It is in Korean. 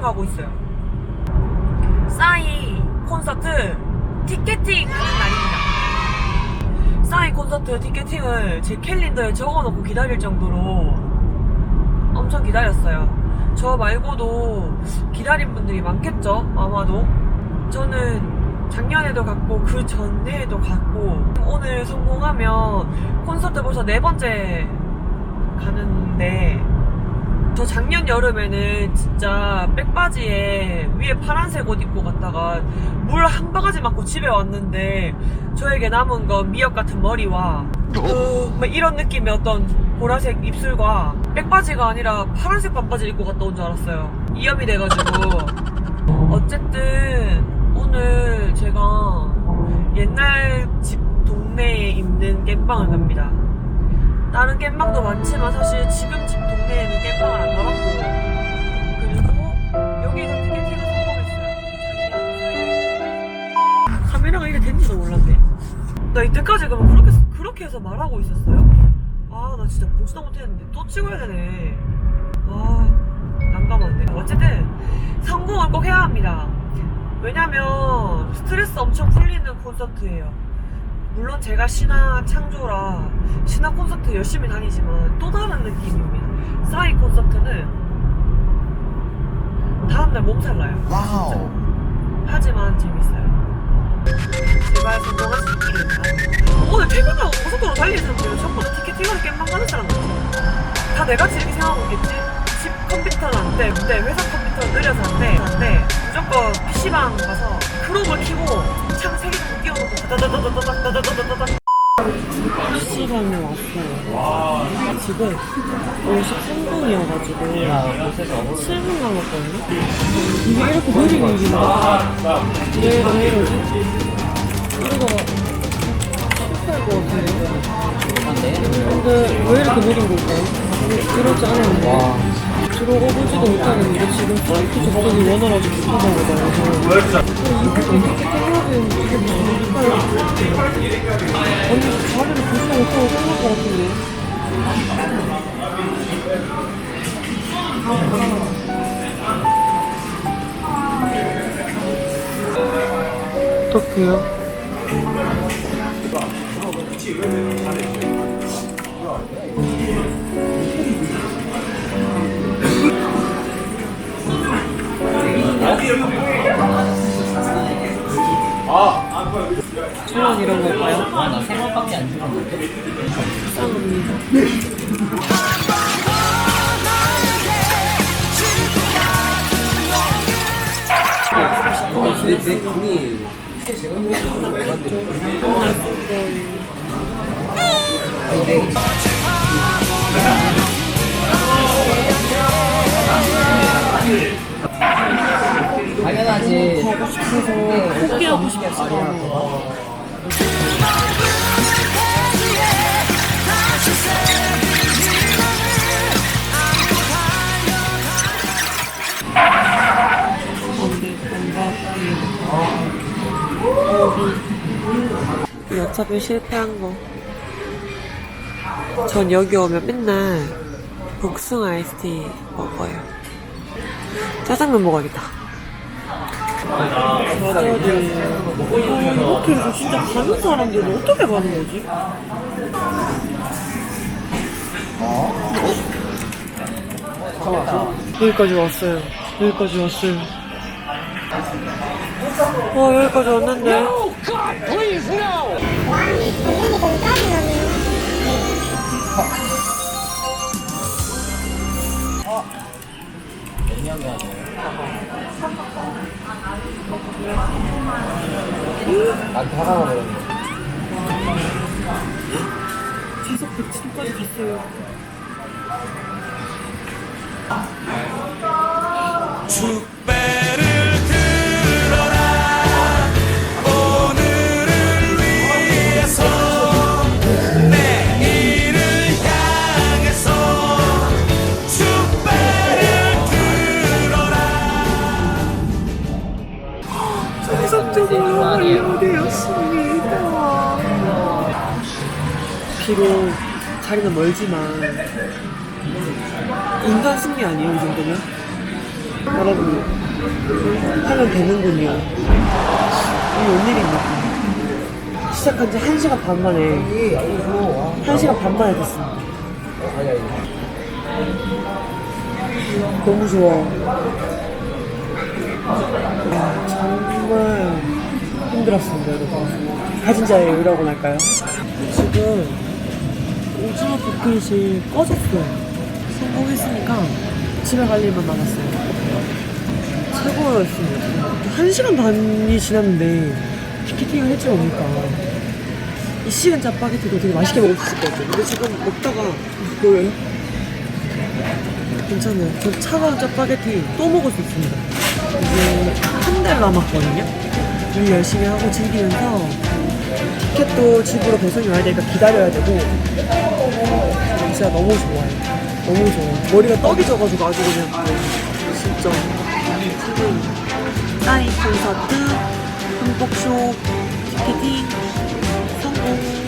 가고 있어요. 싸이 콘서트 티켓팅 하는 날입니다. 싸이 콘서트 티켓팅을 제 캘린더에 적어놓고 기다릴 정도로 엄청 기다렸어요. 저 말고도 기다린 분들이 많겠죠? 아마도. 저는 작년에도 갔고 그 전에도 갔고 오늘 성공하면 콘서트 벌써 네 번째 가는데 저 작년 여름에는 진짜 백바지에 위에 파란색 옷 입고 갔다가 물 한 바가지 맞고 집에 왔는데 저에게 남은 건 미역 같은 머리와 그, 막 이런 느낌의 어떤 보라색 입술과 백바지가 아니라 파란색 반바지 입고 갔다 온 줄 알았어요. 이염이 돼가지고 어쨌든 오늘 제가 옛날 집 동네에 있는 깸방을 갑니다. 다른 깸방도 많지만 사실 지금 집 동네에는 깸방을 안 가봤고 그리고 여기에서 티켓팅을 성공했어요. 카메라가 이래 된지도 몰랐네. 나 이때까지 그러면 그렇게 그렇게 해서 말하고 있었어요? 아 나 진짜 보지도 못했는데 또 찍어야 되네. 아 난감한데. 어쨌든 성공을 꼭 해야 합니다. 왜냐면 스트레스 엄청 풀리는 콘서트예요. 물론 제가 신화 창조라 신화 콘서트 열심히 다니지만 또 다른 느낌입니다. 싸이 콘서트는 다음날 몸살나요. 와우. 하지만 재밌어요. 제발 성공하시길. 오늘 퇴근하고 고속도로 달리는 사람들 전부 티켓 티거를 깻만 가는 사람들. 다 내가 즐기 생각하겠지? 집 컴퓨터는 안 돼. 근데 회사 컴퓨터는 느려서 안 돼. 안 돼. 무조건 PC방 가서 크롬을 키고 창세개 정도 끼워놓고 다다다다다다 PC방에 왔어요. 지금 53분이어가지고 7분 남았거든요? 이게 이렇게? 왜, 왜 이러지? 이러다가 실패할 것 같은데? 근데 왜 이렇게 느린 걸까요? 그러지 않았는데? 들어가보지도 못하는데 지금 사이트 접속이 원활하지 못하다고 그래서 이렇게 생각은 이게 무슨 일일까요? 아니 자리를 보지 못하고 끝날 것 같은데 어떡해요? 거예요? 생얼밖에 안 주는 건데? 내, 돈이 제가 당연하지. 네, 포기하고 싶어. 어차피 실패한 거. 전 여기 오면 맨날 복숭아 아이스티 먹어요. 짜장면 먹어야겠다. 이렇게 해서 진짜 가는 사람들은 어떻게 가는 거지? 여기까지 왔어요. 여기까지 왔어요. 와 여기까지 왔는데. 나한테 화가 나버렸네. 계속 100층까지 갔어요. 축 비록 자리는 멀지만 인간 승리 아니에요 이 정도면? 여러분 하면 되는군요 이게 웬일입니까 시작한 지 1시간 반 만에 이 알려줘. 1시간 반 만에 됐습니다. 너무 좋아 아, 정말 힘들었습니다 여러분 가진 자의 의라고 할까요? 지금 오징어 포켓이 꺼졌어요 성공했으니까 집에 갈 일만 남았어요 최고였습니다 한 시간 반이 지났는데 티켓팅을 했지 뭡니까 이 시간 짜파게티도 되게 맛있게 먹을 수 있을 것 같아요 근데 지금 먹다가 보여요? 괜찮아요. 저 차가운 짜파게티 또 먹을 수 있습니다. 이제 한 달 남았거든요. 일 열심히 하고 즐기면서 티켓도 집으로 배송이 와야 되니까 기다려야 되고 진짜 너무 좋아요. 너무 좋아요. 머리가 떡이 져가지고 아주 그냥 진짜 나이 콘서트 한복쇼 PPT 성공